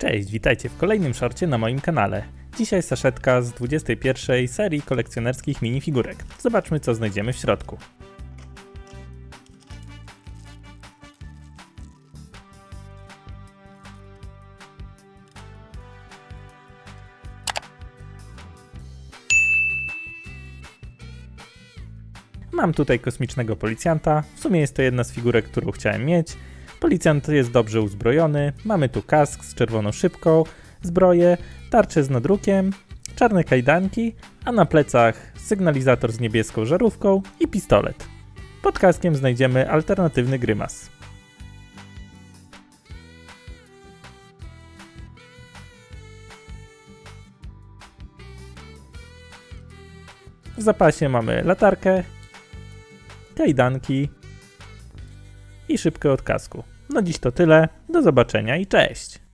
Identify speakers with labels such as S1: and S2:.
S1: Cześć, witajcie w kolejnym szorcie na moim kanale. Dzisiaj saszetka z 21 serii kolekcjonerskich minifigurek. Zobaczmy co znajdziemy w środku. Mam tutaj kosmicznego policjanta. W sumie jest to jedna z figurek, którą chciałem mieć. Policjant jest dobrze uzbrojony. Mamy tu kask z czerwoną szybką, zbroję, tarczę z nadrukiem, czarne kajdanki, a na plecach sygnalizator z niebieską żarówką i pistolet. Pod kaskiem znajdziemy alternatywny grymas. W zapasie mamy latarkę, kajdanki i szybkę od kasku. No dziś to tyle. Do zobaczenia i cześć!